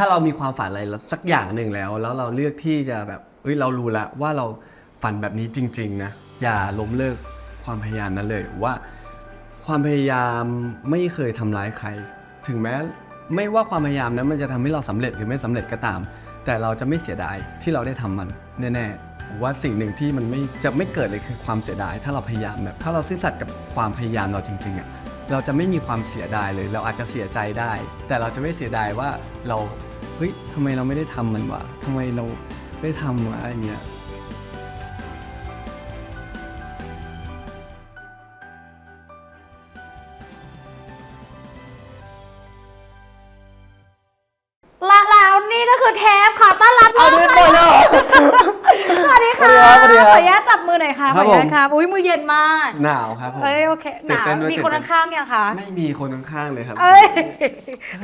ถ้าเรามีความฝันอะไรสักอย่างหนึ่งแล้ว แล้วเราเลือกที่จะแบบเฮ้ยเรารู้แล้วว่าเราฝันแบบนี้จริง ๆ นะ อย่าล้มเลิกความพยายามนั้นเลยว่า ความพยายามไม่เคยทำร้ายใคร ถึงแม้ไม่ว่าความพยายามนั้นมันจะทำให้เราสำเร็จหรือไม่สำเร็จก็ตาม แต่เราจะไม่เสียดายที่เราได้ทำมันแน่ๆผมว่าสิ่งหนึ่งที่มันไม่จะไม่เกิดเลยคือความเสียดาย ถ้าเราพยายามแบบ ถ้าเราซื่อสัตย์กับความพยายามเราจริงๆอะเราจะไม่มีความเสียดายเลย เราอาจจะเสียใจได้ แต่เราจะไม่เสียดายว่าเรา เฮ้ยทำไมเราไม่ได้ทำมันวะทำไมเราไม่ทำวะอะไรเงี้ยและแล้วนี่ก็คือเทปขอต้อนรับเอาเทปปล่อยแล้วเหรอ สวัสดีค่ะสวัสดีครับสวัสดีครับขออนุญาตจับมือหน่อยค่ะครับขออนุญาตผมครับอุ้ยมือเย็นมากหนาวครับผม เอ้ยโอเคหตื่นนาวเต้นด้วย มีตื่นคนเต้นข้างๆยังคะไม่มีคนข้างๆเลยครับเอ้ย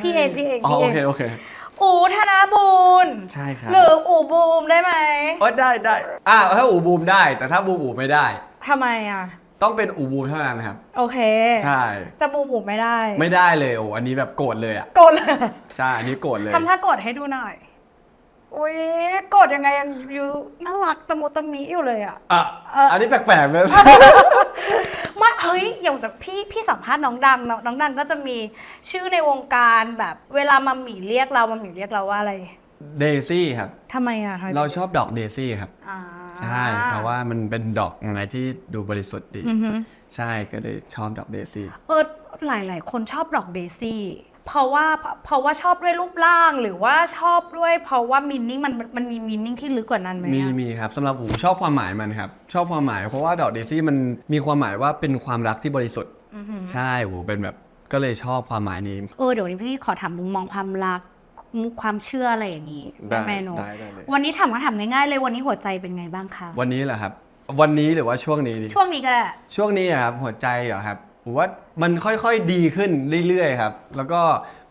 พี่เองพี่เองอ๋อพี่โอเองเคโอเค อูธนบูรณ์ใช่ครับหรืออูบูมได้ไหมโอ้ได้ได้อ่าถ้าอูบูมได้ แต่ถ้าบูมอูไม่ได้ทำไมอะ ต้องเป็นอูบูมเท่านั้นครับ โอเค ใช่ จะบูมอูไม่ได้ ไม่ได้เลยโอ้อันนี้แบบโกรธเลยอะกดเลยใช่อันนี้โกรธเลยทำท่ากดให้ดูหน่อยอุ้ยกดยังไงยังอยู่น่ารักตะมุตะมิอยู่เลยอะ อะเอออัอันนี้แปลกๆเลย ไม่เฮ้ยอย่างแต่พี่พี่สัมภาษณ์น้องดังเนอะน้องดังก็จะมีชื่อในวงการแบบเวลามัมหมี่เรียกเรามัมหมี่เรียกเราว่าอะไรเดซี่ครับ ทำไมอะทำไมเราชอบดอกเดซี่ครับ อ่าใช่ เพราะว่ามันเป็นดอกอะไรที่ดูบริสุทธิ์ดี อือหือใช่ก็เลยชอบดอกเดซี่ เออหลายหลายๆคนชอบดอกเดซี่ เพราะว่าเพราะว่าชอบด้วยรูปร่างหรือว่าชอบด้วย เพราะว่ามินนิ่งมันมันมีมินนิ่งที่ลึกกว่านั้นไหมอะมีมีครับสำหรับผมชอบความหมายมันครับ ชอบความหมายเพราะว่าดอกเดซี่มันมีความหมายว่าเป็นความรักที่บริสุทธิ์ อือหือใช่โหเป็นแบบก็เลยชอบความหมายนี้ เออเดี๋ยวนี้พี่ขอถามมุมมองความรักความเชื่ออะไรอย่างนี้ได้ไหมโนได้ได้เลยวันนี้ถามคำถามง่ายๆเลยวันนี้หัวใจเป็นไงบ้างคะวันนี้แหละครับ วันนี้หรือว่าช่วงนี้ดีช่วงนี้ก็ได้ช่วงนี้อะครับหัวใจเหรอครับ ผมว่ามันค่อยๆดีขึ้นเรื่อยๆครับ แล้วก็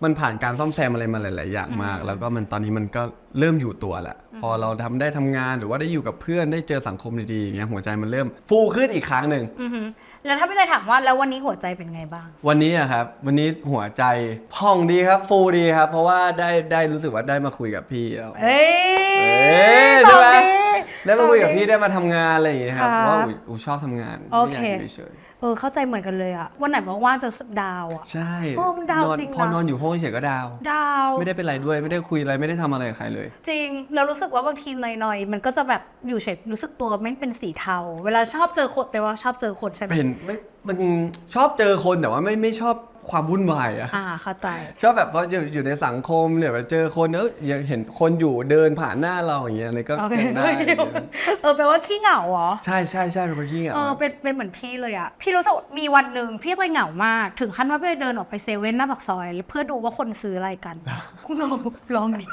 มันผ่านการซ่อมแซมอะไรมาหลาย ๆ อย่างมาก แล้วก็มันตอนนี้มันก็เริ่มอยู่ตัวแหละ พอเราทำได้ทำงานหรือว่าได้อยู่กับเพื่อนได้เจอสังคมดีๆอย่างเงี้ยหัวใจมันเริ่มฟูขึ้นอีกครั้งหนึ่ง อือหือแล้วถ้าพี่ใจถามว่าแล้ววันนี้หัวใจเป็นไงบ้าง วันนี้อะครับวันนี้หัวใจพองดีครับ ฟูดีครับ เพราะว่าได้ได้รู้สึกว่าได้มาคุยกับพี่แล้ว เอ้ยเอ้ยตใช่อบไหม ดีได้มาคุยกับตอบดีพี่ได้มาทำงานอะไรอย่างเงี้ยครับครับว่าอุ๊ยอูชอบทำงานโอไม่เคอยากอยู่เฉยเออเข้าใจเหมือนกันเลยอะวันไหนว่างๆจะดาวอะๆใช่โอ้มันดาวนอนจริงนะพอนอนอยู่ห้องเฉยๆก็ดาว ดาว ไม่ได้เป็นไรด้วยไม่ได้คุยอะไรไม่ได้ทำอะไรกับใครเลย จริงเรารู้สึกว่าบางทีหน่อยๆมันก็จะแบบอยู่เฉยรู้สึกตัวแม่งเป็นสีเทา เวลาชอบเจอคนแปลว่าชอบเจอคนใช่ไหมเป็นไม่มันชอบเจอคนแต่ว่าไม่ไม่ชอบ ความวุ่นวายอะอ่าเข้าใจ ชอบแบบพออยู่อยู่ในสังคมเนี่ยแบบเจอคนเออยังเห็นคนอยู่เดินผ่านหน้าเราอย่างเงี้ยอะไรก็โอเคยังได้อย่างเงี้ยเออแปลว่าขี้เหงาเหรอ ใช่ใช่ใช่เป็นคนขี้เหงา เออเป็นเป็นเหมือนพี่เลยอะพี่รู้สึกว่ามีวันหนึ่งพี่เลยเหงามาก ถึงขั้นว่าพี่เลยเดินออกไปเซเว่นหน้าปากซอยแล้วเพื่อดูว่าคนซื้ออะไรกันลองลองดิ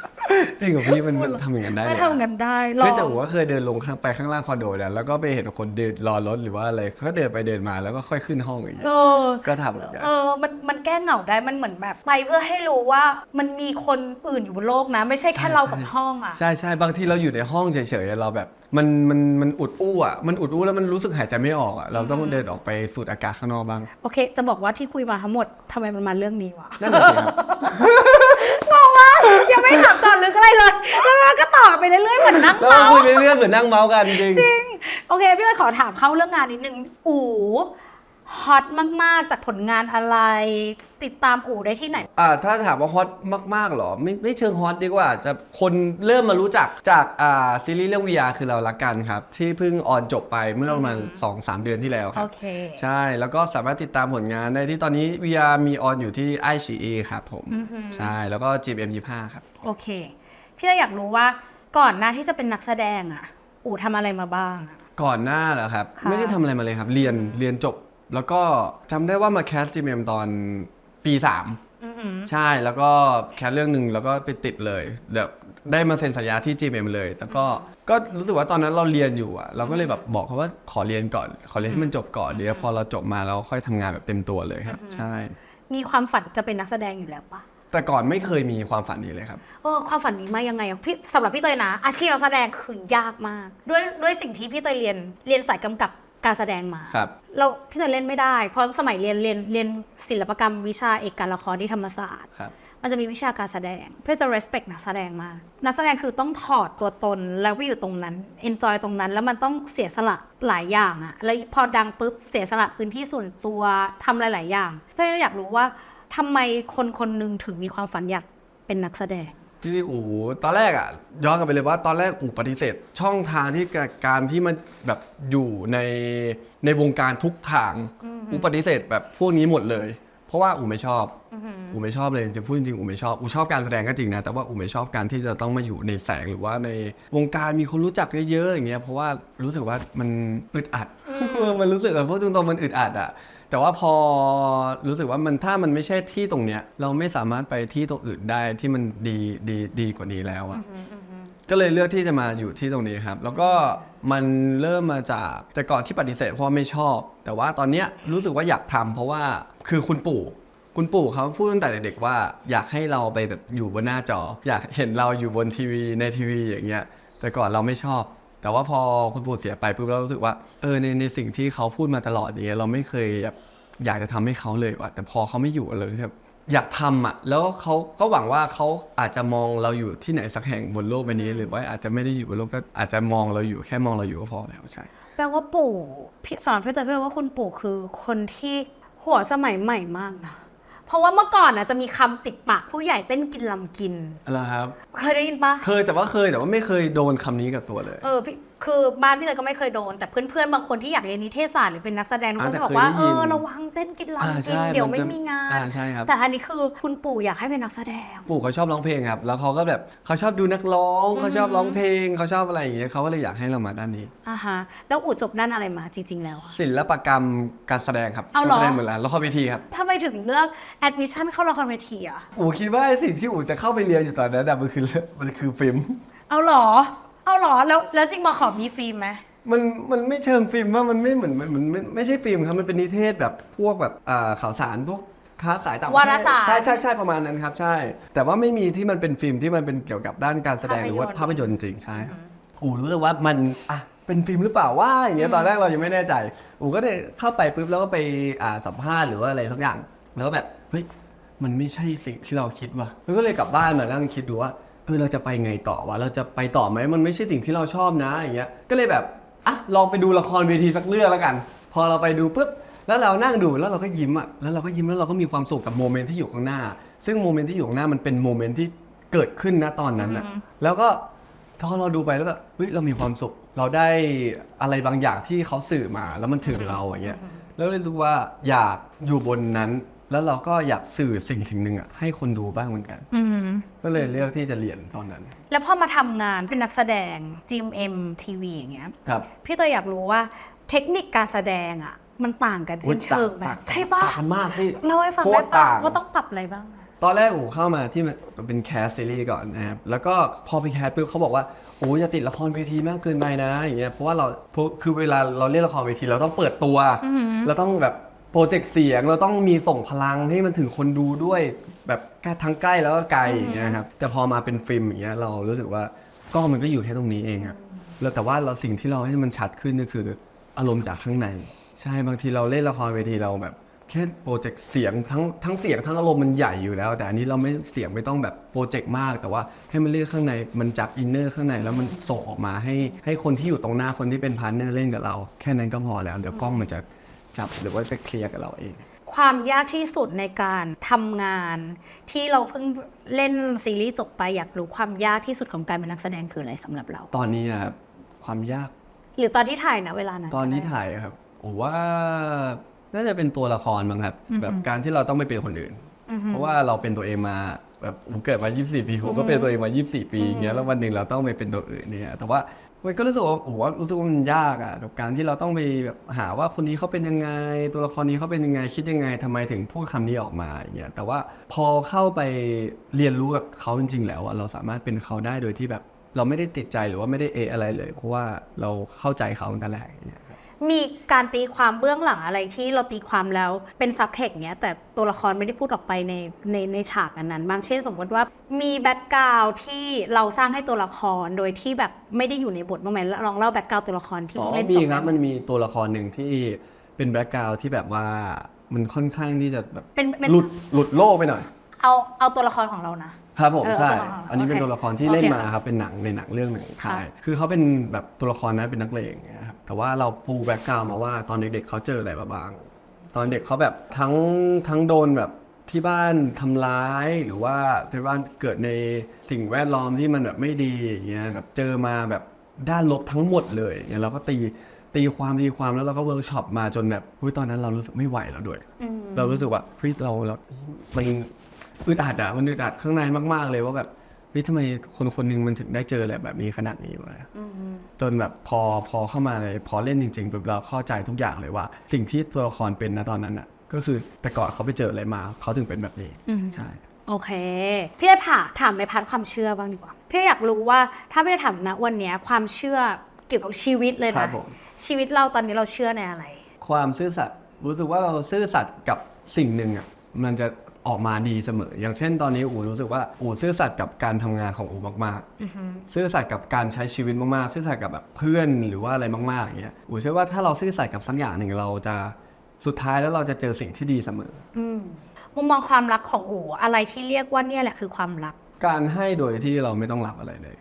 จริงกับพี่มันมันทำอย่างนั้นได้ไม่เลยทำกันได้ลอเฮ้ยงแต่ว่าเคยเดินลงข้างไปข้างล่างคอนโดเนี่ยแล้วก็ไปเห็นคนเดินรอรถหรือว่าอะไรเขาก็เดินไปเดินมาแล้วก็ค่อยขึ้นห้องอย่างเงี้เอยอก็ทำเหมือนกัน เออมันมันแก้เหงาได้มันเหมือนแบบไปเพื่อให้รู้ว่ามันมีคนอื่นอยู่บนโลกนะ ไม่ใช่แค่เรากับห้องอะ ใช่ใช่บางทีเราอยู่ในห้องเฉยๆเราแบบ มันมันมันอุดอู้อะมันอุดอู้แล้วมันรู้สึกหายใจไม่ออกอะเราต้องเดินออกไปสูดอากาศข้างนอกบ้างโอเค จะบอกว่าที่คุยมาทั้งหมดทำไมมันมาเรื่องนี้วะ นั่นแหละสิครับ งงมากยังไม่ถามสอนลึกอะไรเลยแล้วเราก็ต่อไปเรื่อยๆเหมือนนั่งแล้วเมาคุยไปเรื่องเหมือนนั่งเมาส์กันจริง จริงโอเคพี่เลยขอถามเข้าเรื่องงานนิดนึงอู๋ ฮอตมาก ๆ จากผลงานอะไร ติดตามอู๋ได้ที่ไหน อ่าถ้าถามว่าฮอตมากๆหรอ ไม่ไม่เชิงฮอตดีกว่า จะคนเริ่มมารู้จักจากอ่าซีรีส์เรื่อง VR คือเรารักกันครับ ที่เพิ่งออนจบไปเมื่อประมาณ 2-3 เดือนที่แล้วคโอรับเค ใช่ แล้วก็สามารถติดตามผลงานได้ที่ตอนนี้ VR มีออนอยู่ที่ i อ e ครับผม อือหือ ใช่ แล้วก็ GM25 ครับ โอเค พี่เลยอยากรู้ว่าก่อนหน้าที่จะเป็นนักแสดงอะอู๋ทำอะไรมาบ้างอะ ก่อนหน้าเหรอครับ ค่ะ ไม่ได้ทำอะไรมาเลยครับ เรียนเรียนจบ แล้วก็จำได้ว่ามาแคส GM ตอนปี3อือหือ ใช่แล้วก็แคสเรื่องหนึ่งแล้วก็ไปติดเลยแบบได้มาเซ็นสัญญาที่ GMM เลย แล้วก็ก็รู้สึกว่าตอนนั้นเราเรียนอยู่อะเราก็เลยแบบบอกเขาว่าขอเรียนก่อน ขอเรียนให้มันจบก่อนเดี๋ยวพอเราจบมาเราค่อยทำงานแบบเต็มตัวเลยครับ ใช่ มีความฝันจะเป็นนักแสดงอยู่แล้วปะแต่ก่อนไม่เคยมีความฝันนี้เลยครับ เออความฝันนี้มายังไงอะพี่สำหรับพี่เตยนะ อาชีพนักแสดงคือยากมาก ด้วยด้วยสิ่งที่พี่เตยเรียนเรียนสายกำกับ การแสดงมาครับ เราพี่เตยเล่นไม่ได้ เพราะสมัยเรียนเรียนเรียนศิลปกรรมวิชาเอกการละครที่ธรรมศาสตร์ ครับ มันจะมีวิชาการแสดง เพื่อจะ respect นักแสดงมากนักแสดงคือต้องถอดตัวตนแล้วไปอยู่ตรงนั้น enjoy ตรงนั้น แล้วมันต้องเสียสละหลายอย่างอะแล้วพอดังปุ๊บเสียสละพื้นที่ส่วนตัวทำหลาย ๆ อย่างเพื่ออยากรู้ว่าทำไมคนคนหนึ่งถึงมีความฝันอยากเป็นนักแสดง จริงๆอูตอนแรกอะย้อนกลับไปเลยว่าตอนแรกอูปฏิเสธ ช่องทางที่การที่มันแบบอยู่ในในวงการทุกทางอูปฏิเสธแบบพวกนี้หมดเลย เพราะว่าอูไม่ชอบอูไม่ชอบเลยจะพูดจริงๆอูไม่ชอบอูชอบการแสดงก็จริงนะแต่ว่าอูไม่ชอบการที่จะต้องมาอยู่ในแสงหรือว่าในวงการมีคนรู้จักเยอะๆอย่างเงี้ยเพราะว่ารู้สึกว่ามันอึดอัดมันรู้สึกแบบพูดตรงๆมันอึดอัดอะ แต่ว่าพอรู้สึกว่ามันถ้ามันไม่ใช่ที่ตรงเนี้ย เราไม่สามารถไปที่ตรงอื่นได้ที่มันดีดีดีกว่านี้แล้วอะก็เลยเลือกที่จะมาอยู่ที่ตรงนี้ครับ แล้วก็มันเริ่มมาจากแต่ก่อนที่ปฏิเสธเพราะว่าไม่ชอบ แต่ว่าตอนเนี้ยรู้สึกว่าอยากทำเพราะว่าคือคุณปู่คุณปู่เขาพูดตั้งแต่เด็กๆว่า อยากให้เราไปแบบอยู่บนหน้าจอ อยากเห็นเราอยู่บนทีวีในทีวีอย่างเงี้ย แต่ก่อนเราไม่ชอบ แต่ว่าพอคุณปู่เสียไปปุ๊บเรารู้สึกว่าเออในในสิ่งที่เขาพูดมาตลอดอย่างเงี้ยเราไม่เคยแบบอยากจะทำให้เขาเลยว่ะแต่พอเขาไม่อยู่เรารู้สึกอยากทำอะแล้วเขาก็หวังว่าเขาอาจจะมองเราอยู่ที่ไหนสักแห่งบนโลกใบนี้ หรือว่าอาจจะไม่ได้อยู่บนโลกก็อาจจะมองเราอยู่แค่มองเราอยู่ก็พอแล้วใช่แปลว่าปู่พี่สอนพี่เตยแปลว่าคุณปู่คือคนที่หัวสมัยใหม่มากนะ เพราะว่าเมื่อก่อนนะจะมีคำติดปากผู้ใหญ่เต้นกินลำกิน อะไรครับ เคยได้ยินปะเคยแต่ว่าเคยแต่ว่าไม่เคยโดนคำนี้กับตัวเลย เออพี่ คือบ้านพี่เตยก็ไม่เคยโดน แต่เพื่อนๆบางคนที่อยากเรียนนิเทศศาสตร์หรือเป็นนักแสดงอ่าก็แต่จะบอกว่าเคยได้เอยินอระวังเต้นกินอ่าลำกินใช่เดี๋ยวมันไม่จะมีงานอ่าใช่ครับแต่อันนี้คือคุณปู่อยากให้เป็นนักแสดง ปู่เขาชอบร้องเพลงครับแล้วเขาก็แบบเขาชอบดูนักร้องเขาชอบร้องเพลงเขาชอบอะไรอย่างเงี้ยเขาก็เลยอยากให้เรามาด้านนี้อ่าฮะแล้วอู๋จบด้านอะไรมาจริง ๆ แล้วอะศิลปกรรมการแสดงครับเอาเหรอกแสดงเหมือนละละครเวทีครับทำไมถึงเลือกแอดมิชชั่นเข้าละครเวทีอะอูคิดว่าไอ้สิ่งที่อูจะเข้าไปเรียนอยู่ตอนนั้นอะมันคือมันคือฟิล์มเอาเหรอ เอาเหรอแล้วแล้วจริงมาขอมีฟิล์มไหม มันมันไม่เชิงฟิล์มว่ามันไม่เหมือนมันมันมันไม่ใช่ฟิล์มครับมันเป็นนิเทศแบบพวกแบบอ่าข่าวสารพวกค้าขายต่างประวาเทรศสารใช่ใช่ใช่ประมาณนั้นครับ ใช่ แต่ว่าไม่มีที่มันเป็นฟิล์มที่มันเป็นเกี่ยวกับด้านการแสดงภาพยนตร์ หรือว่าภาพยนตร์จริงๆใช่ครับอูรู้สึกว่ามันอะเป็นฟิล์มหรือเปล่าว่าอย่างเงี้ยตอนแรกเรายังไม่แน่ใจอูก็เลยเข้าไปปุ๊บแล้วก็ไปอ่าสัมภาษณ์หรือว่าอะไรสักอย่าง แล้วก็แบบเฮ้ยมันไม่ใช่สิ่งที่เราคิดว่ะแล้วก็เลยกลับบ้านมานั่งคิดดูว่า เออเราจะไปไงต่อวะเราจะไปต่อไหมมันไม่ใช่สิ่งที่เราชอบนะอย่างเงี้ยก็เลยแบบอะลองไปดูละครเวทีสักเรื่องแล้วกัน พอเราไปดูปุ๊บแล้วเรานั่งดูแล้วเราก็ยิ้มอะแล้วเราก็ยิ้มแล้วเราก็มีความสุขกับโมเมนต์ที่อยู่ข้างหน้า ซึ่งโมเมนต์ที่อยู่ข้างหน้ามันเป็นโมเมนต์ที่เกิดขึ้นนะตอนนั้นอะแล้วก็พอเราดูไปแล้วแบบเฮ้ยเรามีความสุข เราได้อะไรบางอย่างที่เขาสื่อมาแล้วมันถึงเราอย่างเงี้ยแล้วรู้สึกว่าอยากอยู่บนนั้น แล้วเราก็อยากสื่อสิ่งสิ่งหนึ่งอะให้คนดูบ้างเหมือนกัน อืมก็เลยเลือกที่จะเรียนตอนนั้นแล้วพอมาทำงานเป็นนักแสดง GMM TV อย่างเงี้ย ครับ พี่เตยอยากรู้ว่าเทคนิคการแสดงอะ มันต่างกันอุ๊ยสิ้นเชิงไหมต่างใช่ปะต่างกันมากพี่เล่าให้ฟังโคได้ตรปะต่าง ว่าต้องปรับอะไรบ้างตอนแรกอูเข้ามาที่มันเป็นแคสซีรีส์ก่อนนะครับ แล้วก็พอไปแคสปุ๊บเขาบอกว่าโอ้ยอย่าติดละครเวทีมากเกินไปนะอย่างเงี้ย เพราะว่าเราเพราะคือเวลาเราเล่นละครเวทีเราต้องเปิดตัว เราต้องแบบ โปรเจกต์เสียงเราต้องมีส่งพลังให้มันถึงคนดูด้วยแบบทั้งใกล้แล้วก็ไกลอย่างเงี้ยครับแต่พอมาเป็นฟิล์มอย่างเงี้ยเรารู้สึกว่ากล้องมันก็อยู่แค่ตรงนี้เองครับแล้วแต่ว่าเราสิ่งที่เราให้มันชัดขึ้นก็คืออารมณ์จากข้างใน ใช่บางทีเราเล่นละครเวทีเราแบบแค่โปรเจกต์เสียงทั้งทั้งเสียงทั้งอารมณ์มันใหญ่อยู่แล้ว แต่อันนี้เราไม่เสียงไม่ต้องแบบโปรเจกต์มาก แต่ว่าให้มันเลือกข้างในมันจับอินเนอร์ข้างในแล้วมันส่งออกมาให้ให้คนที่อยู่ตรงหน้าคนที่เป็นพาร์ทเนอร์เล่นกับเรา แค่นั้นก็พอแล้ว เดี๋ยวกล้องมันจะ จับหรือว่าจะเคลียร์กับเราเอง ความยากที่สุดในการทำงาน ที่เราเพิ่งเล่นซีรีส์จบไปอยากรู้ความยากที่สุดของการเป็นนักแสดงคืออะไรสำหรับเรา ตอนนี้อะครับความยากหรือตอนที่ถ่ายนะเวลานั้นตอนที่ถ่ายอะครับผมว่าน่าจะเป็นตัวละครมั้งครับ แบบการที่เราต้องไม่เป็นคนอื่น เพราะว่าเราเป็นตัวเองมาแบบผมเกิดมา 24 ปีผมก็เป็นตัวเองมา 24 ปีอย่างเงี้ยแล้ววันหนึ่งเราต้องไปเป็นตัวอื่นเนี่ยแต่ว่า มันก็รู้สึกว่าโอ้โหรู้สึกว่ามันยากอะกับการที่เราต้องไปแบบหาว่าคนนี้เขาเป็นยังไง ตัวละครนี้เขาเป็นยังไงคิดยังไงทำไมถึงพูดคำนี้ออกมาอย่างเงี้ยแต่ว่าพอเข้าไปเรียนรู้กับเขาจริง ๆ แล้วอะเราสามารถเป็นเขาได้โดยที่แบบเราไม่ได้ติดใจหรือว่าไม่ได้เออะไรเลย เพราะว่าเราเข้าใจเขาตั้งแต่แรกอย่างเงี้ย มีการตีความเบื้องหลังอะไรที่เราตีความแล้วเป็นซับเทคเนี้ยแต่ตัวละครไม่ได้พูดออกไปในในในฉากอันนั้นบางเช่นสมมติว่ามีแบ็กกราวที่เราสร้างให้ตัวละครโดยที่แบบไม่ได้อยู่ในบทบ้างไหมลองเล่าแบ็กกราวตัวละครที่อ๋อเล่นมีจบครับไปมันมีตัวละครหนึ่งที่เป็นแบ็กกราวที่แบบว่ามันค่อนข้างที่จะแบบเป็นเป็นหลุดหลุดโลกไปหน่อย เอาเอาตัวละครของเรานะ ครับผมเออใช่ ตัวละครอันนี้เป็นโอเคตัวละครที่โอเคเล่นมาค่ะครับเป็นหนังในหนังเรื่องหนึ่งค่ะ ใช่คือเขาเป็นแบบตัวละครนั้นเป็นนักเลงนะครับ แต่ว่าเราปูแบ็กกราวมาว่าตอนเด็กๆเขาเจออะไรมาบ้าง ตอนเด็กเขาแบบทั้งทั้งโดนแบบที่บ้านทำร้ายหรือว่าที่บ้านเกิดในสิ่งแวดล้อมที่มันแบบไม่ดีอย่างเงี้ยแบบเจอมาแบบด้านลบทั้งหมดเลยอย่างเงี้ยเราก็ตีตีความตีความแล้วเราก็เวิร์กช็อปมาจนแบบอุ๊ยตอนนั้นเรารู้สึกไม่ไหวแล้วด้วยอืมเรารู้สึกว่าเฮ้ยเราเรามันอึดอัดอะมันอึดอัดข้างในมากๆเลยว่าแบบ เฮ้ยทำไมคนคนหนึงมันถึงได้เจออะไรแบบนี้ขนาดนี้วะอืมจนแบบพอพอเข้ามาเลย พอเล่นจริงๆปุ๊บเราเข้าใจทุกอย่างเลยว่า สิ่งที่ตัวละครเป็นนะตอนนั้นอะก็คือแต่ก่อนเขาไปเจออะไรมา เขาถึงเป็นแบบนี้อืมใช่โอเค พี่ได้ผ่าถามในพาร์ทความเชื่อบ้างดีกว่า พี่อยากรู้ว่าถ้าพี่ถามนะวันเนี้ยความเชื่อเกี่ยวกับชีวิตเลยครันะบผมชีวิตเราตอนนี้เราเชื่อในอะไร ความซื่อสัตย์รู้สึกว่าเราซื่อสัตย์กับสิ่งหนึ่งอะมันจะ ออกมาดีเสมอ อย่างเช่นตอนนี้อูรู้สึกว่าอูซื่อสัตย์กับการทำงานของอูมากๆซื่อสัตย์กับการใช้ชีวิตมากๆ ซื่อสัตย์กับแบบเพื่อนหรือว่าอะไรมากๆอย่างเงี้ยอูเชื่อว่าถ้าเราซื่อสัตย์กับสักอย่างหนึ่งเราจะสุดท้ายแล้วเราจะเจอสิ่งที่ดีเสมออืมมุมมองความรักของอู๋อะไรที่เรียกว่าเนี่ยแหละคือความรัก การให้โดยที่เราไม่ต้องรับอะไรเลย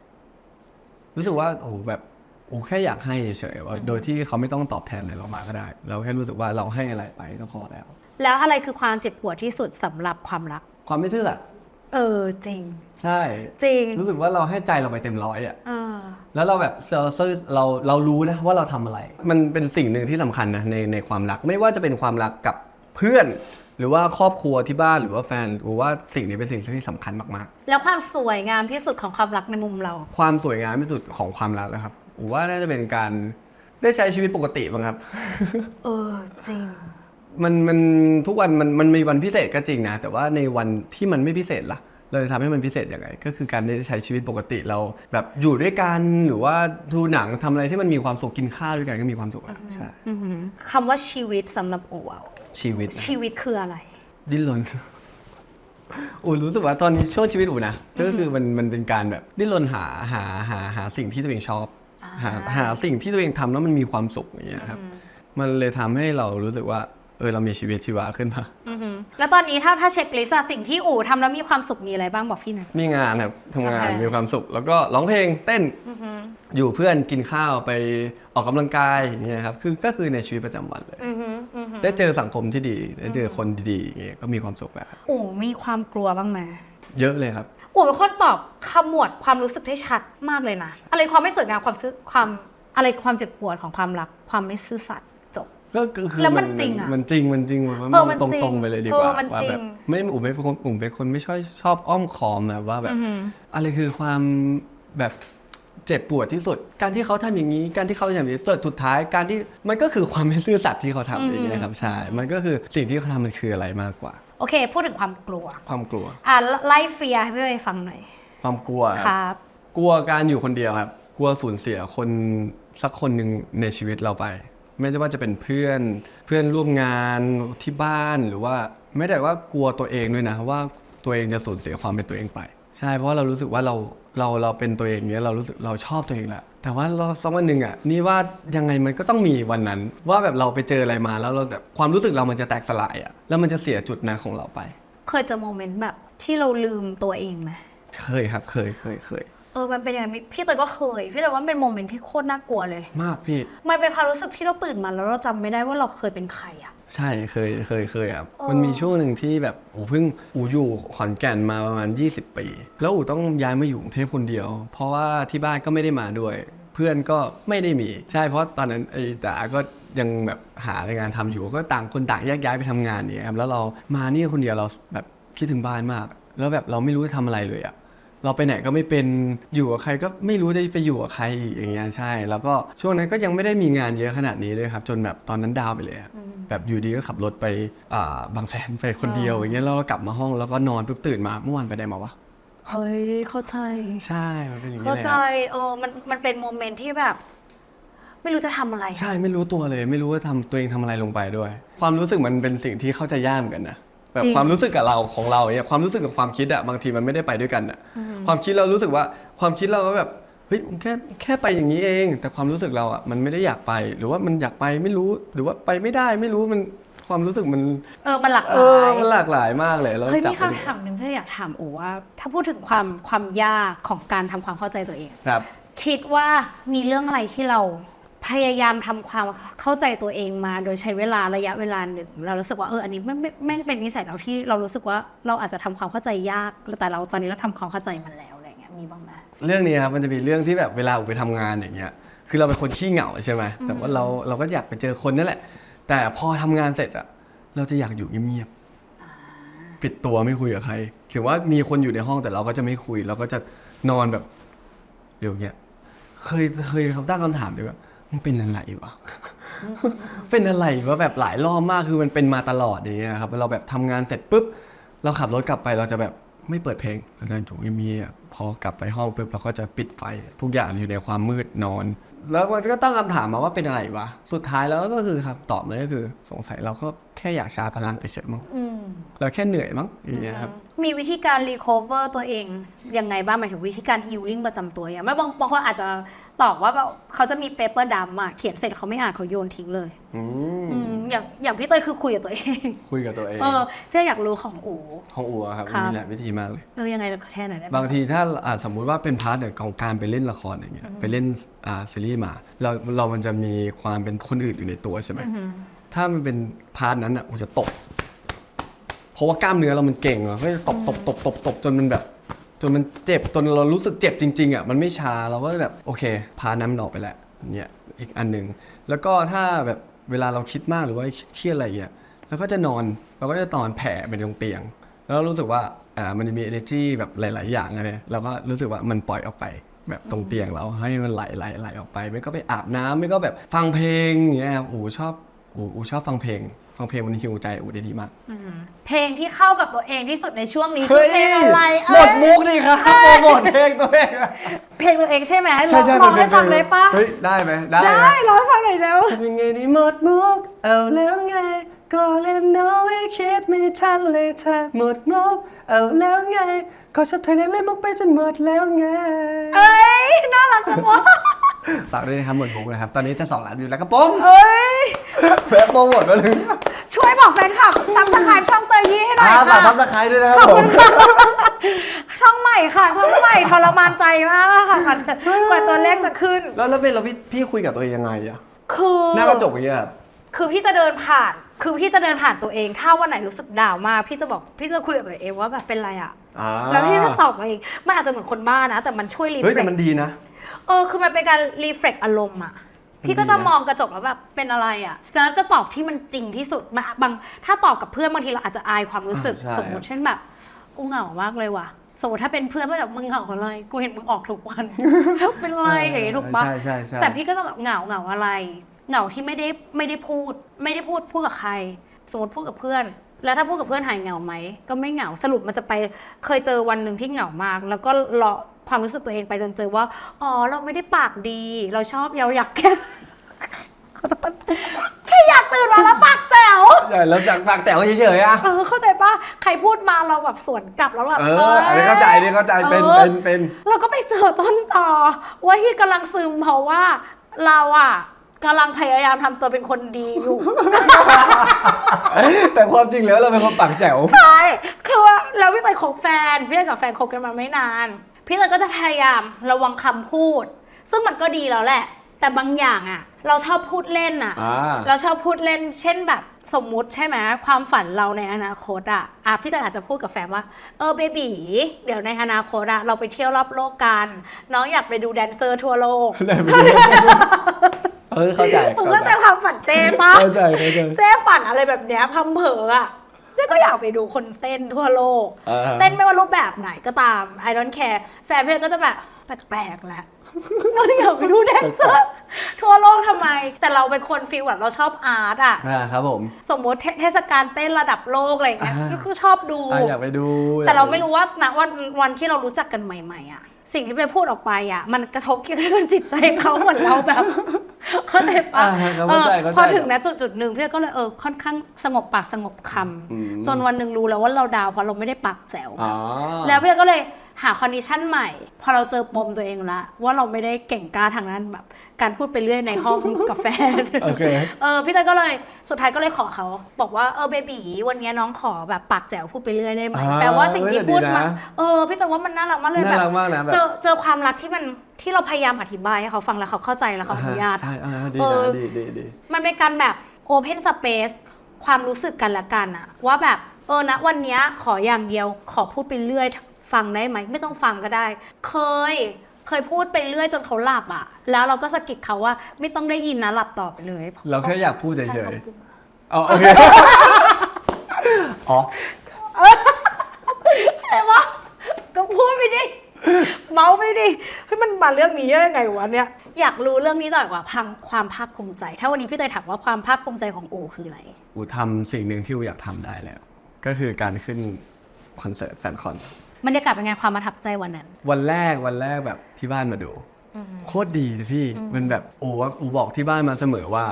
รู้สึกว่าโอ้โหแบบโอ้แค่อยากให้เฉยๆว่าโดยที่เขาไม่ต้องตอบแทนอะไรเรามาก็ได้ เราแค่รู้สึกว่าเราให้อะไรไปก็พอแล้ว แล้วอะไรคือความเจ็บปวดที่สุดสำหรับความรัก ความไม่ซื่อสัตย์เออจริง ใช่ จริงรู้สึกว่าเราให้ใจเราไปเต็มร้อยอะ เออแล้วเราแบบเราเราเรารู้นะว่าเราทำอะไร มันเป็นสิ่งหนึ่งที่สำคัญนะในในความรัก ไม่ว่าจะเป็นความรักกับเพื่อน หรือว่าครอบครัวที่บ้านหรือว่าแฟนหรือว่าสิ่งนี้เป็นสิ่งที่สำคัญมากแล้วความสวยงามที่สุดของความรักในมุมเรา ๆ ความสวยงามที่สุดของความรักนะครับผมว่าน่าจะเป็นการได้ใช้ชีวิตปกติบ้างครับ เออจริง มันมันทุกวันมันมันมีวันพิเศษก็จริงนะ แต่ว่าในวันที่มันไม่พิเศษล่ะ เราจะทำให้มันพิเศษยังไง ก็คือการได้ใช้ชีวิตปกติเรา แบบอยู่ด้วยกันหรือว่าดูหนังทำอะไรที่มันมีความสุขกินข้าวด้วยกันก็มีความสุขอะใช่อือหือคำว่าชีวิตสำหรับอู๋อะชีวิตนะชีวิตคืออะไร ดิ้นรนอูรู้สึกว่าตอนนี้ช่วงชีวิตอูนะก็คือมันมันเป็นการแบบดิ้นรนหาหาหาหาสิ่งที่ตัวเองชอบหาหาสิ่งที่ตัวเองทำแล้วมันมีความสุขอย่างเงี้ยครับ มันเลยทำให้เรารู้สึกว่า เออเรามีชีวิตชีวาขึ้นมา อือหือแล้วตอนนี้ถ้าถ้าเช็คลิสต์อะสิ่งที่อู๋ทำแล้วมีความสุขมีอะไรบ้างบอกพี่หน่อยมีงานครับทำงานโอเคมีความสุข แล้วก็ร้องเพลงเต้นอือหืออยู่เพื่อนกินข้าวไปออกกำลังกายอย่างเงี้ยครับคือก็คือในชีวิตประจำวันเลยอือหืออือหือได้เจอสังคมที่ดี ได้เจอคนดีๆอย่างเงี้ยก็มีความสุขแล้วครับอู๋มีความกลัวบ้างไหมเยอะเลยครับ อู๋เป็นคนตอบขมวดความรู้สึกได้ชัดมากเลยนะ อะไรความไม่สวยงามความซื่อความอะไรความเจ็บปวดของความรัก ความไม่ซื่อสัตย์จบ ก็คือคือแล้วมันจริงอะมันจริงมันจริงมันเออมันตรงจริงตรงๆไปเลยดีกเอว่าอมันว่าจริง แบบไม่อุ๋มเป็นคนอุ๋มเป็นคนไม่ชอบชอบอ้อมคอมแบบว่าแบบ อือหือ อะไรคือความแบบเจ็บปวดที่สุด การที่เขาทำอย่างนี้ การที่เขาทำอย่างนี้สุดสุดท้ายการที่มันก็คือความไม่ซื่อสัตย์ที่เขาทำอย่างเงี้ยครับใช่มันก็คือสิ่งที่เขาทำมันคืออะไรมากกว่า โอเค พูดถึงความกลัว ความกลัว อะไล่เฟียร์ให้พี่เอยฟังหน่อยความกลัวคครับรับ กลัวการอยู่คนเดียวครับ กลัวสูญเสียคนสักคนหนึ่งในชีวิตเราไป ไม่ว่าจะเป็นเพื่อนเพื่อนร่วมงานที่บ้านหรือว่าไม่แต่ว่ากลัวตัวเองด้วยนะว่าตัวเองจะสูญเสียความเป็นตัวเองไป ใช่เพราะว่าเรารู้สึกว่าเราเราเราเป็นตัวเองเนี้ยเรารู้สึกเราชอบตัวเองแหละแต่ว่าเราสักวันหนึ่งอะนี่ว่ายังไงมันก็ต้องมีวันนั้น ว่าแบบเราไปเจออะไรมาแล้วเราแบบความรู้สึกเรามันจะแตกสลายอะแล้วมันจะเสียจุดนั้นของเราไป เคยเจอโมเมนต์แบบที่เราลืมตัวเองไหมเคยครับเคยเคยเคย เออมันเป็นยังไงพี่เตยก็เคยพี่เตยว่ามันเป็นโมเมนต์ที่โคตรน่ากลัวเลย มากพี่ มันเป็นความรู้สึกที่เราตื่นมาแล้วเราจำไม่ได้ว่าเราเคยเป็นใครอะ ใช่เคยเคยเคยครับเออมันมีช่วงหนึ่งที่แบบอูเพิ่งอูอยู่ขอนแก่นมาประมาณ 20 ปี แล้วอูต้องย้ายมาอยู่กรุงเทพคนเดียว เพราะว่าที่บ้านก็ไม่ได้มาด้วย เพื่อนก็ไม่ได้มี ใช่เพราะตอนนั้นไอ้จ๋าก็ยังแบบหางานทำอยู่ก็ต่างคนต่างแยกย้ายไปทำงานเนี่ยครับแล้วเรามานี่คนเดียวเราแบบคิดถึงบ้านมาก แล้วแบบเราไม่รู้จะทำอะไรเลยอะ เราไปไหนก็ไม่เป็นอยู่กับใครก็ไม่รู้จะไปอยู่กับใครอีกอย่างเงี้ยใช่ แล้วก็ช่วงนั้นก็ยังไม่ได้มีงานเยอะขนาดนี้เลยครับ จนแบบตอนนั้นดาวไปเลยอะแบบอยู่ดีก็ขับรถไปอ่าบางแสนไปคนเดียวอย่างเงี้ยแล้วเรากลับมาห้องแล้วก็นอนปุ๊บตื่นมาเมื่อวานไปไหนมาวะเฮ้ยเข้าใจใช่มันเป็นอย่างนี้เข้าเลยใจครับ เออมันมันเป็นโมเมนต์ที่แบบ ไม่รู้จะทำอะไร ใช่ไม่รู้ตัวเลย ไม่รู้ว่าทำตัวเองทำอะไรลงไปด้วย ความรู้สึกมันเป็นสิ่งที่เข้าใจยากเหมือนกันนะ แบบจริงความรู้สึกกับเราของเราเนี่ยความรู้สึกกับความคิดอะบางทีมันไม่ได้ไปด้วยกันอะความคิดเรารู้สึกว่าความคิดเราก็แบบเฮ้ยมันแค่แค่ไปอย่างนี้เอง แต่ความรู้สึกเราอะมันไม่ได้อยากไป หรือว่ามันอยากไปไม่รู้หรือว่าไปไม่ได้ไม่รู้มันความรู้สึกมันเออมันหลากหเอลาอยมันหลากหลายมากเลยแล้วเฮ้ยจับมีไปดูคำถามหนึ่งที่อยากถามโอว่า ถ้าพูดถึงความความยากของการทำความเข้าใจตัวเองครับ คิดว่ามีเรื่องอะไรที่เรา พยายามทำความเข้าใจตัวเองมา โดยใช้เวลาระยะเวลาหนึ่งเรารู้สึกว่าเอออันนี้ไม่ไม่ไม่งเป็นนิสัยเราที่เรารู้สึกว่าเราอาจจะทำความเข้าใจยาก แต่เราตอนนี้เราทำความเข้าใจมันแล้วอะไรเงี้ยมีบ้างไหมเรื่องนี้ครับมันจะมีเรื่องที่แบบเวลาออกไปทำงานอย่างเงี้ยคือเราเป็นคนขี้เหงาใช่ไหมแต่ว่าเราเราก็อยากไปเจอคนนั่นแหละ แต่พอทำงานเสร็จอะเราจะอยากอยู่เงียบๆปิดตัวไม่คุยกับใครถือว่ามีคนอยู่ในห้องแต่เราก็จะไม่คุย เราก็จะนอนแบบเดี๋ยวเงี้ยเคยเคยเขาตั้งคำถามด้วยว่า มันเป็นอะไรวะ เป็นอะไรวะแบบหลายรอบมากคือมันเป็นมาตลอดอย่างเงี้ยครับเราแบบทำงานเสร็จปุ๊บ เราขับรถกลับไปเราจะแบบไม่เปิดเพลงเราจะอยู่เงียบๆพอกลับไปห้องปุ๊บเราก็จะปิดไฟทุกอย่างอยู่ในความมืดนอน แล้วมันก็ตั้งคำถามมาว่าเป็นอะไรวะสุดท้ายแล้วก็คือคำตอบเลยก็คือ สงสัยเราก็ แค่อยากชาร์จพลังเฉยๆมั้งอืม เราแค่เหนื่อยมั้งอย่างเงี้ยครับมีวิธีการรีคอเวอร์ตัวเองยังไงบ้างหมายถึงวิธีการฮิลลิ่งประจำตัวอย่างไม่บางบางคนอาจจะตอบว่าแบบเขาจะมีเปเปอร์ดำอะเขียนเสร็จเขาไม่อ่านเขาโยนทิ้งเลย อืมอืมอย่างอย่างพี่เตยคือคุยกับตัวเองคุยกับตัวเองเออพี่อยากรู้ของอู ของอัวครับครับมีหลายวิธีมากเลย เออยังไงแช่หน่อยได้ไหม บางทีถ้าอ่าสมมุติว่าเป็นพาร์ทเนี่ยของการไปเล่นละครอย่างเงี้ยไปเล่นอ่าซีรีส์มาเราเรามันจะมีความเป็นคนอื่นอยู่ในตัวใช่ไหมอือหือ ถ้ามันเป็นพาร์ทนั้นอะกูจะตบ เพราะว่ากล้ามเนื้อเรามันเก่งอะก็จะตบตบตบตบตบจนมันแบบ จนมันเจ็บจนเรารู้สึกเจ็บจริง ๆอะมันไม่ชาเราก็แบบโอเค พาร์ทนั้นมันออกไปแล้วเนี่ยอีกอันหนึ่งแล้วก็ถ้าแบบเวลาเราคิดมากหรือว่าเครียดอะไรอย่างเงี้ยเราก็จะนอนเราก็จะนอนแผ่ไปตรงเตียง แล้วร,รู้สึกว่าอ่ามันจะมี energy แบบหลาย ๆ อย่างอะไรเราก็รู้สึกว่ามันปล่อยออกไป แบบตรงเตียงเราให้มันไหลไหลไหลออกไป ไม่ก็ไปอาบน้ำไม่ก็แบบฟังเพลงอย่างเงี้ยครับอูชอบ อูอูชอบฟังเพลง ฟังเพลงมันฮิวใจอูได้ดีมาก อืมเพลงที่เข้ากับตัวเองที่สุดในช่วงนี้คือเพลงอะไรหมดมุกนี่ครับโปรโมทเพลงตัวเองเพลงตัวเองใช่ไหมใช่ใช่ร้องให้ฟังได้ปะเฮ้ยได้ไหมได้ได้ไหมร้องให้ฟังหน่อยเร็วทำยังไงดีหมดมุก เอาแล้วไง ก็เล่นน้อยคิดไม่ทันเลยเธอหมดมุก เอาแล้วไงก็ชอบเธอเล่นมุกไปจนหมดแล้วไง เอ้ยน่ารักจังวะ ฝากด้วยนะครับหมดมุกนะครับ ตอนนี้จะสองล้านวิวแล้วครับผมเอ้ยแวะโปรโมทมาเลยช่วยบอกแฟนคลับซับสไครป์ช่องเตยยี่ให้หน่อยอ่าฝากค่ะทับตะไคร้ด้วยนะครับผม ช่องใหม่ค่ะ ช่องใหม่ทรมานใจมากค่ะกว่ากว่าตัวเลขจะขึ้น แล้วแล้วเป็นเราพี่พี่คุยกับตัวเองยังไงอะคือ หน้ากระจกอย่างเงี้ยครับคือพี่จะเดินผ่าน คือพี่จะเดินผ่านตัวเอง ถ้าวันไหนรู้สึกดาวมากพี่จะบอกพี่จะคุยกับตัวเองว่าแบบเป็นไรอะอ่าแล้วพี่จะตอบตัวเอง มันอาจจะเหมือนคนบ้านะ แต่มันช่วยรีเฮ้ยเฟแต่รมันดีนะ เออคือมันเป็นการรีเฟรกอารมณ์อะมันพี่ก็จะดีนะมองกระจกแล้วแบบเป็นอะไรอะจากนั้นจะตอบที่มันจริงที่สุดมาบาง ถ้าตอบกับเพื่อนบางทีเราอาจจะอายความรู้สึก อ่าใช่ สมมติเช่นแบบกูเหงามากเลยว่ะ สมมติถ้าเป็นเพื่อนก็แบบมึงเหงาอะไรกูเห็นมึงออกทุกวัน เป็นไรอย่างงี้ถูกปะ ใช่ใช่ใช่ แต่พี่ก็จะแบบเหงาเหงาอะไร เหงาที่ไม่ได้ไม่ได้พูด ไม่ได้พูดพูดกับใคร สมมติพูดกับเพื่อน แล้วถ้าพูดกับเพื่อนหายเหงาไหมก็ไม่เหงาสรุปมันจะไปเคยเจอวันหนึ่งที่เหงามาก แล้วก็รอ ความรู้สึกตัวเองไปจนเจอว่า อ๋อ เราไม่ได้ปากดี เราชอบเราอยากแค่ขอโทษแค่อยากตื่นมาแล้วปากแจ๋วใช่แล้วจากปากแต๋วเฉยๆอะเออเข้าใจปะใครพูดมาเราแบบสวนกลับแล้วแบบเอออันนี้เข้าใจอันนี้เข้าใจเป็นออเป็นเป็นเราก็ไปเจอต้นต่อว่าที่กำลังซึมเพราะว่าเราอะกำลังพยายามทำตัวเป็นคนดีอยู่ แต่ความจริงแล้วเราเป็นคนปากแจ๋ว ใช่ คือว่าเราพี่เตยคบแฟนพี่เตยกับแฟนคบกันมาไม่นาน พี่เตยก็จะพยายามระวังคำพูด ซึ่งมันก็ดีแล้วแหละ แต่บางอย่างอะเราชอบพูดเล่นอะอ่า เราชอบพูดเล่น เช่นแบบสมมุติใช่ไหมความฝันเราในอนาคตอะอะพี่เตยอาจจะพูดกับแฟนว่า เออเบบีเดี๋ยวในอนาคตอะเราไปเที่ยวรอบโลกกัน น้องอยากไปดูแดนเซอร์ทั่วโลกได้ไปดูเออเข้าใจผมเข้าก็ใจจะทำฝันเจ้ปะ เข้าใจเข้าใจ เจ้ฝันอะไรแบบเนี้ยพัมเพออะ เจ้ก็อยากไปดูคนเต้นทั่วโลก อ่าฮะเต้นไม่ว่ารูปแบบไหนก็ตาม I don't care แฟนเพื่อนก็จะแบบแปลกๆแหละเราอยากไปดูแดนเซอร์ทั่วโลกทำไม แต่เราเป็นคนฟีลแบบเราชอบอาร์ตอะ อ่าครับผม สมมติเทเทศกาลเต้นระดับโลกอะไรอย่างเงี้ยอ่า ก็ชอบดู อ่าอยากไปดูแต่เราไม่รู้ว่าณวันวันที่เรารู้จักกันใหม่ๆอะ สิ่งที่ไปพูดออกไปอะ มันกระทบเกี่ยวกับจิตใจเขาเหมือนเราแบบเข้าใจปะอ่าฮะเข้าใจเออเข้าใจ พอถึงณจุดจุดๆหนึ่งพี่ก็เลยเออค่อนข้างสงบปากสงบคำอืมจนวันหนึ่งรู้แล้วว่าเราดาวเพราะเราไม่ได้ปากแจ๋ว อ๋อ แล้วพี่ก็เลย หาคอนดิชันใหม่ พอเราเจอปมตัวเองละว่าเราไม่ได้เก่งกล้าทางนั้นแบบการพูดไปเรื่อยในห้องกาแฟโอเคเออพี่เต้ยก็เลยสุดท้ายก็เลยขอเขา บอกว่าเออเบบีวันนี้น้องขอแบบปากแจ๋วพูดไปเรื่อยได้ไหมอ่าแปลว่าสิ่งที่เออแต่พูดดีมานะเออพี่เต้ยว่ามันน่ารักมากเลยน่าแบบรักมากนะแบบเจอเจอความรักที่มันที่เราพยายามอธิบายให้เขาฟังแล้วเขาเข้าใจแล้วเขาอนุญาตใช่อ่าดีเออนะดีดีดีมันเป็นการแบบโอเพนสเปซความรู้สึกกันละกันอะว่าแบบเออนะวันเนี้ยขออย่างเดียวขอพูดไปเรื่อย ฟังได้ไหมไม่ต้องฟังก็ได้ เคยเคยพูดไปเรื่อยจนเขาหลับอะแล้วเราก็สะกิดเขาว่า ไม่ต้องได้ยินนะหลับต่อไปเลยเราแค่อยากพูดเฉใช่ยเขาพูดๆอ๋อโอเคอ๋อแต่ว่าก็พูดไปดิเมาไปดิเฮ้ยมันมาเรื่องนี้ได้ยังไงวะเนี่ยอยากรู้เรื่องนี้หน่อยกว่าพังความภาคภูมิใจ ถ้าวันนี้พี่เตยถามว่าความภาคภูมิใจของโอคืออะไรอูทำสิ่งหนึ่งที่อูอยากทำได้แล้ว ก็คือการขึ้นคอนเสิร์ตแฟนคอน บรรยากาศเป็นไงความประทับใจวันนั้น วันแรกวันแรกแบบที่บ้านมาดู โคตรดีเลยพี่มันแบบอูว่าอูบอกที่บ้านมาเสมอว่า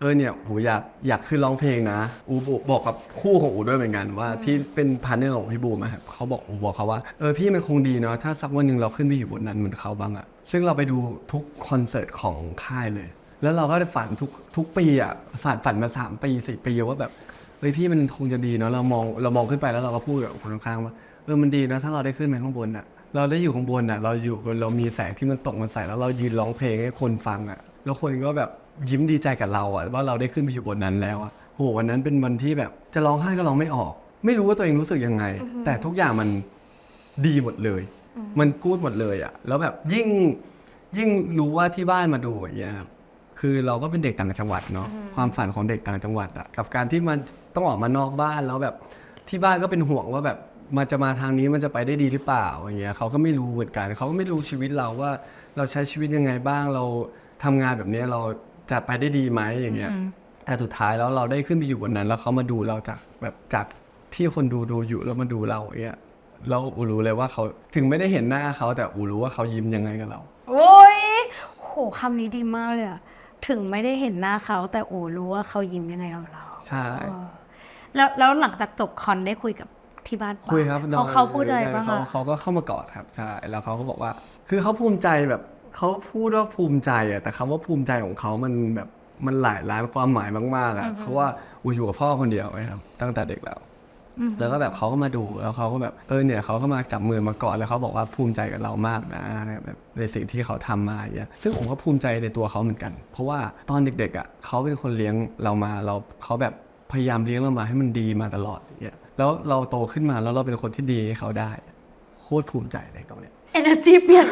เออเนี่ยอูอยากอยากขึ้นร้องเพลงนะอูบอกบอกกับคู่ของอูด้วยเหมือนกันว่าที่เป็นพาร์ทเนอร์ของพี่บูมอะครับเขาบอกอูบอกเขาว่าเออพี่มันคงดีเนาะถ้าสักวันหนึ่งเราขึ้นไปอยู่บนนั้นเหมือนเขาบ้างอะซึ่งเราไปดูทุกคอนเสิร์ตของค่ายเลย แล้วเราก็ได้ฝันทุกทุกปีอะฝันฝันมาสามปีสี่ปีว่าแบบเฮ้ยพี่มันคงจะดีเนาะเรามองเรามองขึ้นไปแล้วเราก็พูดกับคนข้างๆว่าเออมันดีนะถ้าเราได้ขึ้นไปข้างบนอะเราได้อยู่ข้างบนอะเราอยู่บนเรามีแสงที่มันตกมาใส่แล้วเรายืนร้องเพลงให้คนฟังอะแล้วคนก็แบบยิ้มดีใจกับเราอะว่าเราได้ขึ้นไปอยู่บนนั้นแล้วอะโหวันนั้นเป็นวันที่แบบจะร้องไห้ก็ร้องไม่ออก ไม่รู้ว่าตัวเองรู้สึกยังไง แต่ทุกอย่างมันดีหมดเลย มันกูดหมดเลยอะแล้วแบบยิ่งยิ่งรู้ว่าที่บ้านมาดูอย่างเงี้ยครับคือเราก็เป็นเด็กต่างจังหวัดเนาะความฝันของเด็กต่างจังหวัดอะกับการที่มันต้องออกมานอกบ้านแล้วแบบที่บ้านก็เป็นห่วงว่าแบบ มันจะมาทางนี้มันจะไปได้ดีหรือเปล่าอย่างเงี้ยเขาก็ไม่รู้เหมือนกันเขาก็ไม่รู้ชีวิตเราว่าเราใช้ชีวิตยังไงบ้างเราทำงานแบบเนี้ยเราจะไปได้ดีไหมอย่างเงี้ย แต่สุดท้ายแล้วเราได้ขึ้นไปอยู่บนนั้น แล้วเขามาดูเราจากแบบจากที่คนดูดูอยู่แล้วมาดูเราอย่างเงี้ยเราอูรู้เลยว่าเขาถึงไม่ได้เห็นหน้าเขาแต่อูรู้ว่าเขายิ้มยังไงกับเรา โอ้ยโหคำนี้ดีมากเลยอะถึงไม่ได้เห็นหน้าเขาแต่โอรู้ว่าเขายิ้มยังไงกับเราใช่ เออแล้วแล้วหลังจากจบคอนได้คุยกับ ที่บ้านปะคุยครับเขาเขาพูดอะไรบ้างเขาอะเขาก็เข้ามากอดครับใช่แล้วเขาก็บอกว่า คือเขาภูมิใจแบบเขาพูดว่าภูมิใจอะแต่คำว่าภูมิใจของเขามันแบบมันหลายล้านความหมายมากๆอะเพราะว่าอูอยู่กับพ่อคนเดียวไงครับตั้งแต่เด็กแล้วแล้วก็แบบเขาก็มาดูแล้วเขาก็แบบเออเนี่ยเขาก็มาจับมือมากอดแล้วเขาบอกว่าภูมิใจกับเรามากนะแบบในสิ่งที่เขาทำมาอย่างเงี้ยซึ่งผมก็ภูมิใจในตัวเขาเหมือนกัน เพราะว่าตอนเด็กๆอะเขาเป็นคนเลี้ยงเรามาเราเขาแบบพยายามเลี้ยงเรามาให้มันดีมาตลอดอย่างเงี้ย แล้วเราโตขึ้นมาแล้วเราเป็นคนที่ดีให้เขาได้ โคตรภูมิใจเลยตรงเนี้ยเอเนอร์จีเปลี่ยน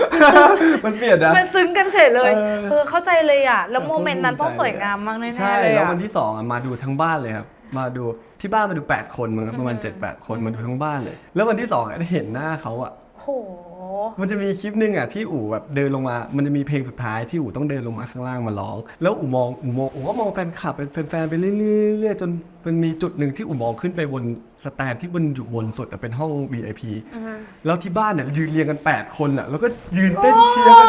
มันเปลี่ยนนะ มันซึ้งกันเฉยเลย เออ เออ เข้าใจเลยอะแล้วโมเมนต์นั้นต้องสวยงามมากแน่ใช่ๆเลยแล้วอะวันที่สองอะมาดูทั้งบ้านเลยครับมาดูที่บ้านมาดู 8 คนมั้งครับประมาณ 7-8 คนมาดูทั้งบ้านเลย แล้ววันที่สองอะได้เห็นหน้าเขาอะโห มันจะมีคลิปหนึ่งอะที่อู๋แบบเดินลงมา มันจะมีเพลงสุดท้ายที่อู๋ต้องเดินลงมาข้างล่างมาร้อง แล้วอู๋มองอู๋มองอู๋ก็มองแฟนคลับเป็นแฟนๆไปเรื่อยๆจนมันมีจุดหนึ่งที่อู๋มองขึ้นไปบนสแตนที่บนอยู่บนสุดอะเป็นห้อง VIP แล้วที่บ้านเนี่ยยืนเรียงกัน 8 คนอะแล้วก็ยืนเต้นเชียร์กัน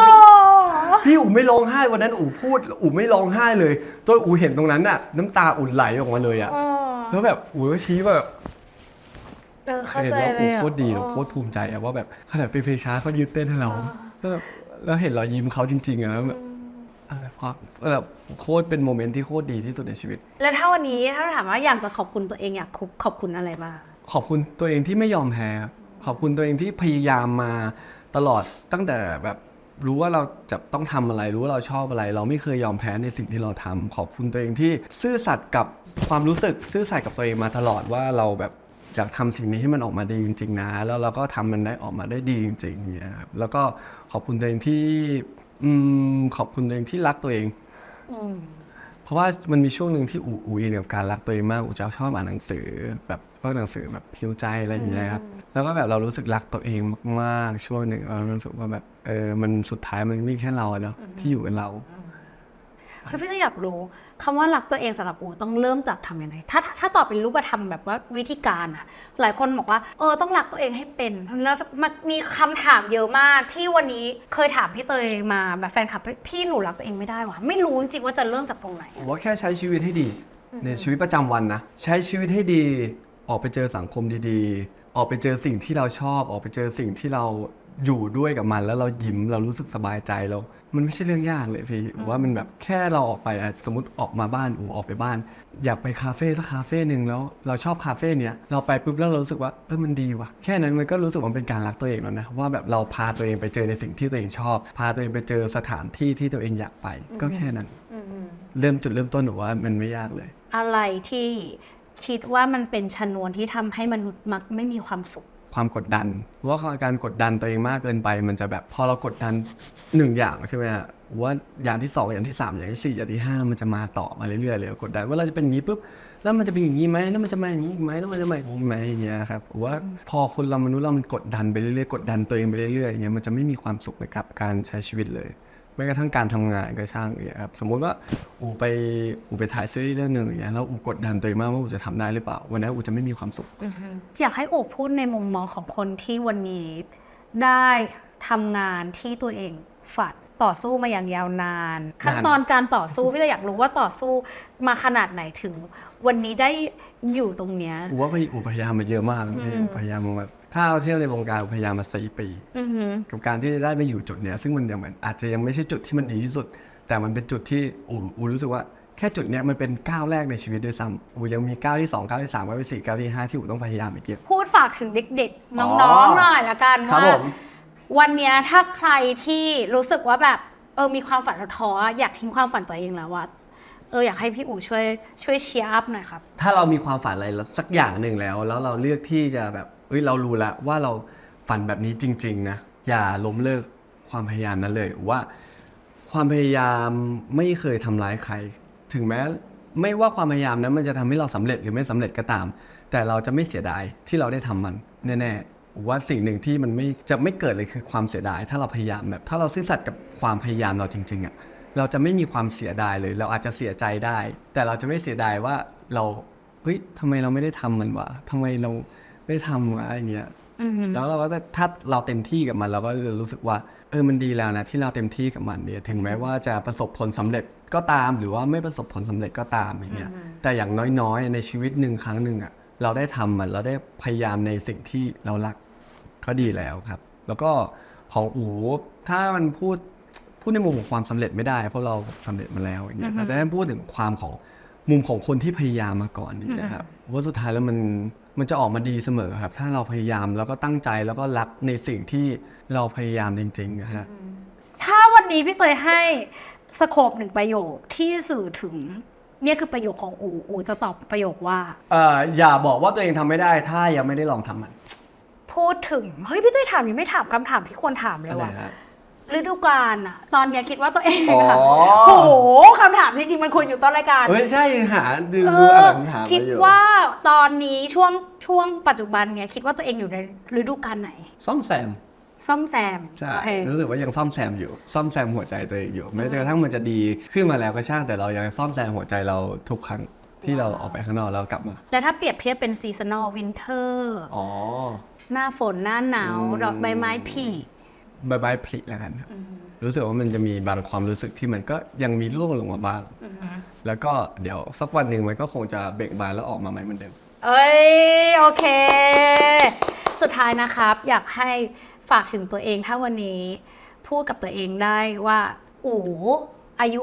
พี่อู๋ไม่ร้องไห้วันนั้นอู๋พูดอู๋ไม่ร้องไห้เลยจนอู๋เห็นตรงนั้นอะ น้ำตาอุ่นไหลออกมาเลยอะอ๋อแล้วแบบอู๋ก็ชี้ว่าแบบ เออเข้าเห็นใจว่าเลอูยอะโคตรดีแล้วโคตรภูมิใจอะว่าแบบขนาดเป็นเพลงช้าเขายืนเต้นให้เราแล้วแบบแล้วเห็นรอยยิ้มเขาจริงๆอะแล้วแบบเออเพราะแบบโคตรเป็นโมเมนต์ที่โคตรดีที่สุดในชีวิต แล้วถ้าวันนี้ถ้าเราถามว่าอยากจะขอบคุณตัวเองอยากขอบคุณอะไรบ้าง ขอบคุณตัวเองที่ไม่ยอมแพ้ครับขอบคุณตัวเองที่พยายามมาตลอดตั้งแต่แบบรู้ว่าเราจะต้องทำอะไร รู้ว่าเราชอบอะไร เราไม่เคยยอมแพ้ในสิ่งที่เราทำขอบคุณตัวเองที่ซื่อสัตย์กับความรู้สึก ซื่อสัตย์กับตัวเองมาตลอดว่าเราแบบ อยากทำสิ่งนี้ให้มันออกมาดีจริง ๆ นะ แล้วเราก็ทำมันได้ออกมาได้ดีจริงๆเนี่ยครับแล้วก็ขอบคุณตัวเองที่อืมขอบคุณตัวเองที่รักตัวเองอืมเพราะว่ามันมีช่วงหนึ่งที่อูอูอินกับการรักตัวเองมากอูจะชอบอ่านหนังสือ แบบพวกหนังสือแบบพิวใจอะไรอย่างเงี้ยครับแล้วก็แบบเรารู้สึกรักตัวเองมากๆช่วงหนึ่งเรารู้สึกว่าแบบเออมันสุดท้ายมันไม่แค่เราอะเนาะที่อยู่กับเรา คือพี่ก็อยากรู้คำว่ารักตัวเองสำหรับอูต้องเริ่มจากทำยังไงถ้าถ้าตอบเป็นรูปธรรมแบบว่าวิธีการอะหลายคนบอกว่าเออต้องรักตัวเองให้เป็นแล้วมันมีคำถามเยอะมากที่วันนี้เคยถามพี่เตยมาแบบแฟนคลับพี่หนูรักตัวเองไม่ได้ว่ะไม่รู้จริงๆว่าจะเริ่มจากตรงไหนผมว่าแค่ใช้ชีวิตให้ดีในชีวิตประจำวันนะใช้ชีวิตให้ดีออกไปเจอสังคมดีๆ ออกไปเจอสิ่งที่เราชอบ ออกไปเจอสิ่งที่เรา อยู่ด้วยกับมันแล้วเรายิ้มเรารู้สึกสบายใจเรา มันไม่ใช่เรื่องยากเลยพี่ว่ามันแบบแค่เราออกไปอะสมมติออกมาบ้านอูออกไปบ้าน อยากไปคาเฟ่สักคาเฟ่หนึ่งแล้วเราชอบคาเฟ่เนี้ยเราไปปุ๊บแล้วเรารู้สึกว่าเออมันดีว่ะแค่นั้นมันก็รู้สึกว่ามันเป็นการรักตัวเองแล้วนะว่าแบบเราพาตัวเองไปเจอในสิ่งที่ตัวเองชอบ พาตัวเองไปเจอสถานที่ที่ตัวเองอยากไป ก็แค่นั้น เริ่มจุดเริ่มต้นหนูว่ามันไม่ยากเลย อะไรที่คิดว่ามันเป็นชนวนที่ทำให้มนุษย์มักไม่มีความสุข ความกดดันว่าการกดดันตัวเองมากเกินไป มันจะแบบพอเรากดดันหนึ่งอย่างใช่ไหมว่าอย่างที่สองอย่างที่สามอย่างที่สี่อย่างที่ห้ามันจะมาต่อมาเรื่อยๆเลยกดดันว่าเราจะเป็นอย่างนี้ปุ๊บแล้วมันจะเป็นอย่างนี้ไหมแล้วมันจะมาอย่างนี้ไหมแล้วมันจะมาอย่างนี้ไหมอย่างเงี้ยครับว่าพอคนเรามนุษย์เรามันกดดันไปเรื่อยๆกดดันตัวเองไปเรื่อยๆอย่างเงี้ยมันจะไม่มีความสุขในกับการใช้ชีวิตเลย แม้กระทั่งการทำงานก็ช่างอย่างเงี้ยครับสมมุติว่าอูไปอูไปถ่ายซีรีส์เรื่องหนึ่งอย่างเงี้ยแล้วอูกดดันตัวเองมากว่าอูจะทำได้หรือเปล่า วันนั้นอูจะไม่มีความสุข อยากให้โอบพูดในมุมมองของคนที่วันนี้ได้ทำงานที่ตัวเองฝันต่อสู้มาอย่างยาวนาน ขั้นตอนการต่อสู้พี่เลยอยากรู้ว่าต่อสู้มาขนาดไหนถึง วันนี้ได้อยู่ตรงเนี้ยอูว่าพี่อูพยายามมาเยอะมากพี่อูพยายามมาแบบ ถ้าเอาเทียบในวงการอูพยายามมาสี่ปี อือหือ กับการที่จะได้มาอยู่จุดเนี้ยซึ่งมันยังเหมือนอาจจะยังไม่ใช่จุดที่มันดีที่สุด แต่มันเป็นจุดที่อูอูรู้สึกว่าแค่จุดเนี้ยมันเป็นก้าวแรกในชีวิตด้วยซ้ำอูยังมีก้าวที่สองก้าวที่สามก้าวที่สี่ก้าวที่ห้าที่อูต้องพยายามอีกเยอะ พูดฝากถึงเด็กๆอ๋น้อองๆหน่อยละกันครับว่าผม วันเนี้ยถ้าใครที่รู้สึกว่าแบบเออมีความฝันท้อๆอยากทิ้งความฝันตัวเองแล้วว่าเอออยากให้พี่อู๋ช่วยช่วยเชียร์อัพหน่อยครับ ถ้าเรามีความฝันอะไรสักอย่างหนึ่งแล้ว แล้วเราเลือกที่จะแบบ เอ้ยเรารู้แล้วว่าเราฝันแบบนี้จริง ๆ นะ อย่าล้มเลิกความพยายามนั้นเลยว่า ความพยายามไม่เคยทำร้ายใคร ถึงแม้ไม่ว่าความพยายามนั้นมันจะทำให้เราสำเร็จหรือไม่สำเร็จก็ตาม แต่เราจะไม่เสียดายที่เราได้ทำมันแน่ๆว่าสิ่งหนึ่งที่มันไม่จะไม่เกิดเลยคือความเสียดาย ถ้าเราพยายามแบบ ถ้าเราซื่อสัตย์กับความพยายามเราจริง ๆอะ่ะเราจะไม่มีความเสียดายเลย เราอาจจะเสียใจได้ แต่เราจะไม่เสียดายว่าเราเฮ้ยทำไมเราไม่ได้ทำมันวะทำไมเรา ไม่ทำวะอย่างเงี้ยอือหือแล้วเราก็จะถ้าเราเต็มที่กับมันเราก็จะรู้สึกว่า เออมันดีแล้วนะที่เราเต็มที่กับมันเนี่ยถึงแม้ว่าจะประสบผลสำเร็จก็ตามหรือว่าไม่ประสบผลสำเร็จก็ตามอย่างเงี้ยแต่อย่างน้อยๆ ในชีวิตหนึ่งครั้งหนึ่งอะเราได้ทำมันเราได้พยายามในสิ่งที่เรารักก็ดีแล้วครับ แล้วก็ของอูถ้ามันพูดพูดในมุมของความสำเร็จไม่ได้ เพราะเราสำเร็จมาแล้วอย่างเงี้ยแต่ถ้าพูดถึงความของมุมของคนที่พยายามมาก่อนนี่นะครับว่าสุดท้ายแล้วมัน มันจะออกมาดีเสมอครับ ถ้าเราพยายามแล้วก็ตั้งใจแล้วก็รักในสิ่งที่เราพยายามจริงๆนะฮะถ้าวันนี้พี่เตยให้สโคปหนึ่งประโยคที่สื่อถึงเนี่ยคือประโยคของอูอูจะตอบประโยคว่าเอ่ออย่าบอกว่าตัวเองทำไม่ได้ถ้ายังไม่ได้ลองทำมัน พูดถึง เฮ้ยพี่เตยถามยังไม่ถามคำถามที่ควรถามเลยอะไรว่ะ ฮะ ฤดูกาลอะตอนเนี้ยคิดว่าตัวเองอ๋ออะโอ้โหคำถามจริงๆมันควรอยู่ต้นรายการเฮ้ยใช่หาดูเอดูออะไรคำถามคิดมาอยู่ว่าตอนนี้ช่วงช่วงปัจจุบันเนี่ยคิดว่าตัวเองอยู่ในฤดูกาลไหน ซ่อมแซมซ่อมแซมใช่โอเครู้สึกว่ายังซ่อมแซมอยู่ ซ่อมแซมหัวใจตัวเองอยู่แม้กระทั่งมันจะดีขึ้นมาแล้วก็ช่างแต่เรายังซ่อมแซมหัวใจเราทุกครั้งที่เราออกไปข้างนอกแล้วกลับมาแล้วถ้าเปรียบเทียบเป็นซีซันอลวินเทอร์ อ๋อ หน้าฝนหน้าหนาว อืม ดอกใบไม้ผลิ บายบายพลิแล้วกันครับรู้สึกว่ามันจะมีบางความรู้สึกที่มันก็ยังมีร่วงลงมาบ้าง แล้วก็เดี๋ยวสักวันหนึ่งมันก็คงจะเบ่งบานแล้วออกมาใหม่เหมือนเดิม เอ้ยโอเค สุดท้ายนะครับ อยากให้ฝากถึงตัวเองถ้าวันนี้พูดกับตัวเองได้ว่าอู๋อายุ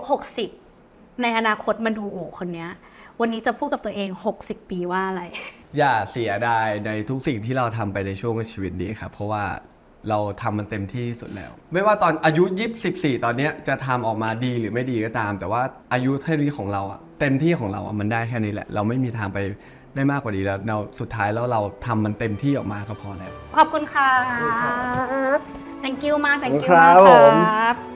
60 ในอนาคตมันดูอู๋คนเนี้ย วันนี้จะพูดกับตัวเอง 60 ปีว่าอะไร อย่าเสียดายในทุกสิ่งที่เราทำไปในช่วงชีวิตนี้ครับเพราะว่า เราทำมันเต็มที่สุดแล้ว ไม่ว่าตอนอายุ24ตอนเนี้ยจะทำออกมาดีหรือไม่ดีก็ตาม แต่ว่าอายุเท่านี้ของเราอะเต็มที่ของเราอะมันได้แค่นี้แหละ เราไม่มีทางไปได้มากกว่านี้แล้วเราสุดท้ายแล้วเราทำมันเต็มที่ออกมาก็พอแล้ว ขอบคุณค่ะ thank you มาก thank you ครัมาบกผม ครับ